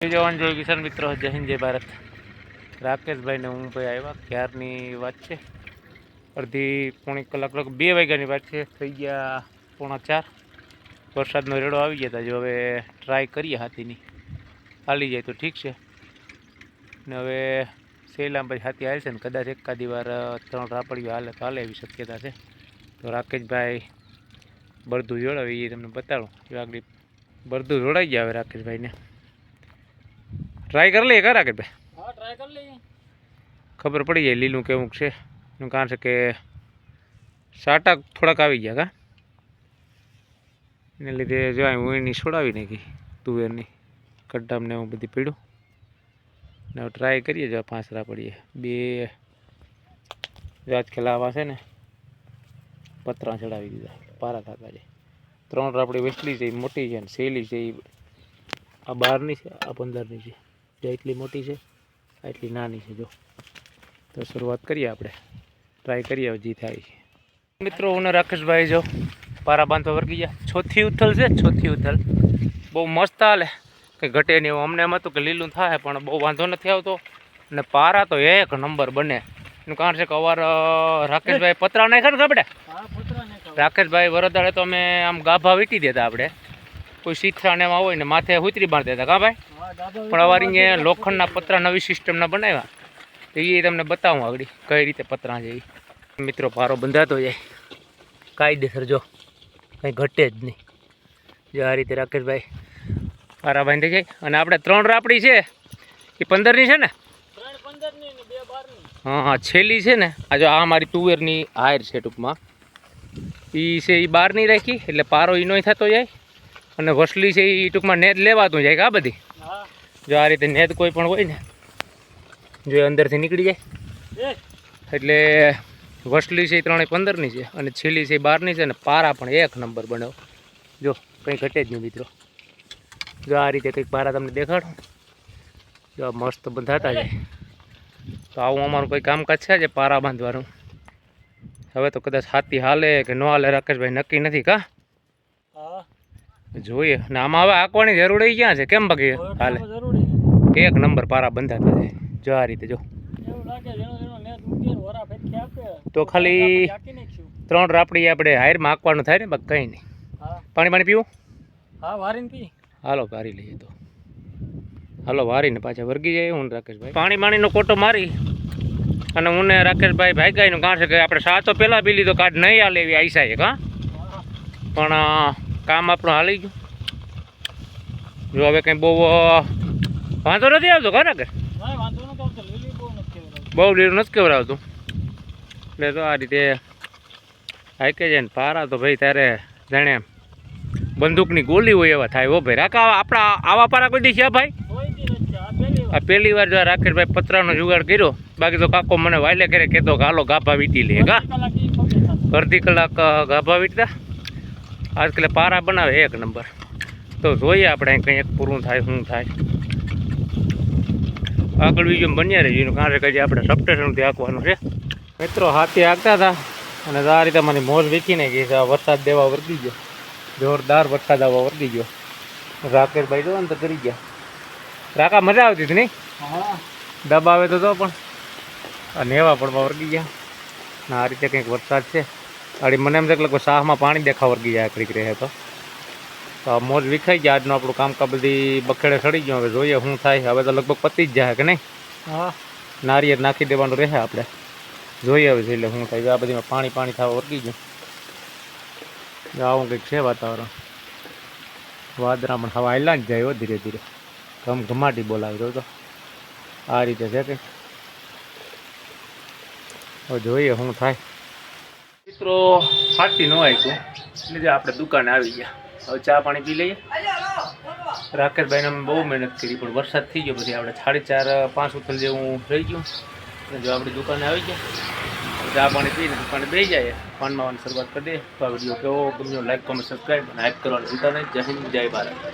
જવાન, જય કિસાન મિત્રો, જય હિન્દ, જય ભારત. રાકેશભાઈને હું ભાઈ આવ્યા, ક્યારની વાત છે? અડધી પોણી કલાક લગ બે વાગ્યાની વાત છે, થઈ ગયા પોણા ચાર. વરસાદનો રેડો આવી ગયા હતા જો હવે ટ્રાય કરીએ હાથીની. હાલી જાય તો ઠીક છે. ને હવે શૈલામ પછી હાથી હાલ છે ને, કદાચ એકાદી વાર ત્રણ રાપડીઓ હાલે તો હાલે એવી શક્યતા છે. તો રાકેશભાઈ બળદું જોડાવે એ તમને બતાડું આગળ બળદું જોડાઈ ગયા હવે રાકેશભાઈને. ટ્રાય કરી લઈએ કરા કે ભાઈ હા ટ્રાય કરી લઈએ ખબર પડી જાય લીલું કેવું છે. એનું કારણ છે કે સાટા થોડાક આવી ગયા કા? એને લીધે જો હું એની છોડાવી નાખી તુવેરની કડ્ડામને એવું બધી પીડું ને હવે ટ્રાય કરીએ જો પાંસરા પડીએ. બે વ્યાજ ખેલાવા છે ને પતરા ચડાવી દીધા. પારા થતા છે ત્રણ રાપડી વેસલી છે એ મોટી છે ને સહેલી છે એ આ બારની છે આ પંદરની છે. જે એટલી મોટી છે એટલી નાની છે જો. તો શરૂઆત કરીએ આપણે. ટ્રાય કરીએ જી થાય છે. મિત્રો હું રાકેશભાઈ જો પારા બાંધવા વર્ગી ગયા. છોથી ઉથલ છે છોથી ઉથલ. બહુ મસ્ત હાલે. કંઈ ઘટે નહીં એવું. અમને એમ હતું કે લીલું થાય પણ બહુ વાંધો નથી આવતો. અને પારા તો એક નંબર બને. એનું કારણ છે કે અવાર રાકેશભાઈ પતરા નાખ્યા ને આપણે રાકેશભાઈ વરદાળે તો અમે આમ ગાભા વીટી દેતા આપણે. કોઈ શીથરા એમાં હોય ને માથે હુતરી બાંધી દેતા, કા ભાઈ? પણ અવાર અહીંયા લોખંડના પતરા નવી સિસ્ટમના બનાવ્યા. તો એ તમને બતાવું આગળ કઈ રીતે પતરા છે એ મિત્રો પારો બંધાતો જાય. કાયદેસર જો, કંઈ ઘટે જ નહીં. જો આ રીતે રાકેશભાઈ પારા બાંધી જાય. અને આપણે ત્રણ રાપડી છે. એ પંદરની છે ને? હા હા, છેલ્લી છે ને. આ જો આ મારી તુવેરની હાયર છે ટૂંકમાં. એ છે એ બહારની રાખી, એટલે પારો ઈનોય થતો જાય. અને વસલી છે એ ટૂંકમાં નેદ લેવાતું જાય કે આ બધી? જો આ રીતે નેદ કોઈ પણ હોય ને જો એ અંદરથી નીકળી જાય. એટલે વસલી છે એ ત્રણેય પંદરની છે અને છેલ્લી છે એ બારની છે અને પારા પણ એક નંબર બનાવો જો કંઈ ઘટે જ નહીં મિત્રો. જો આ રીતે કંઈક પારા તમને દેખાડો. જો આ મસ્ત બંધાતા જાય. તો આવું અમારું કોઈ કામકાજ છે જે પારા બાંધવાનું? હવે તો કદાચ હાથી હાલે કે ન હાલે રાકેશભાઈ નક્કી નથી કા? જોઈએ. ને આમાં હવે આંકવાની જરૂર ક્યાં છે? કેમ બાકી હાલે? જરૂરી એક નંબર પારા બંધાતા જાય જો આ રીતે જો. તો ખાલી ત્રણ રાપડી આપણે હાયરમાં આંકવાનું થાય ને બાકી કંઈ નહીં. પાણી પાણી પીવું? હા વારીને પી. હાલો વારી લઈએ તો. હાલો વારીને પાછા વર્ગી જાય હું રાકેશભાઈ. પાણી પાણીનો કોટો મારી અને હું ને રાકેશભાઈ છે કે આપણે સાચો પહેલાં પી લીધો કાઢ નહીં આ લેવી આઈસા છે કાં હા. પણ કામ આપણું હાલી ગયું. જો હવે કંઈ બહુ વાંધો નથી આવતો ખરા કે? બહુ લીલું નથી કેવડાવતું એટલે તો આ રીતે હાઈકે છે ને પારા તો ભાઈ ત્યારે જાણે બંદૂકની ગોલી હોય એવા થાય. હો ભાઈ રાકા આપણા આવા પારા કોઈ દી છે ભાઈ? આ પહેલી વાર. જો રાકેશભાઈ પતરાનો જુગાડ કર્યો. બાકી તો કાકો મને વાયલે કરે કહેતો કે હાલો ગાભા વીટી લે કા. અડધી કલાક ગાભા વીટતા. આજકાલે પારા બનાવે એક નંબર. તો જોઈએ આપણે કંઈક કંઈ એક પૂરું થાય શું થાય. આગળ બીજું બન્યા રહી એનું કારણ કે આપણે સબસ્ટેશનથી હાંકવાનું છે. મિત્રો હાથી હાંકતા હતા અને આ રીતે મારી મોજ વેચીને ગઈ છે. વરસાદ દેવા વર્ગી ગયો. જોરદાર વરસાદ આવવા વર્ગી ગયો. રાકેશભાઈ જો ને તો કરી ગયા. રાકા મજા આવતી હતી નહીં? દબાવે તો તો પણ. આ એવા પણ વર્ગી ગયા. આ રીતે કંઈક વરસાદ છે. આડી મને એમ છે કે લગભગ શાહમાં પાણી દેખા વર્ગી જાય કડીક રહે તો. તો આ મોજ વિખાઈ ગયા આજનું આપણું કામકા બધી બખેડે સડી ગયું. હવે જોઈએ શું થાય. હવે તો લગભગ પતી જ જાય કે નહીં? હા. નારિયેળ નાખી દેવાનું રહે આપણે. જોઈએ હવે એટલે શું થાય. આ બધીમાં પાણી પાણી થવા વર્ગી ગયું. જો આવું કંઈક છે વાતાવરણ. વાદળા પણ હવા આયલા જ જાય હો ધીરે ધીરે. ઘમ ઘમાટી બોલાવી રહ્યો તો. આ રીતે છે કંઈક. હવે જોઈએ શું થાય. મિત્રો ફાટી ન આપ્યું એટલે આપણે દુકાને આવી ગયા. હવે ચા પાણી પી લઈએ. રાકેશભાઈને અમે બહુ મહેનત કરી, પણ વરસાદ થઈ ગયો પછી આપણે સાડી ચાર, પાંચ ઉથલ જેવું રહી ગયું. જો આપણી દુકાને આવી ગયા ચા પાણી પીને દુકાને બેસી જાય. પાનમાં શરૂઆત કરી દે તો આ વીડિયો કેવો ગમ્યો લાઈક કોમેન્ટ સબસ્ક્રાઈબ અને હાઈપ કરવાનું ભૂલતા નહીં. જય હિન્દ, જય ભારત.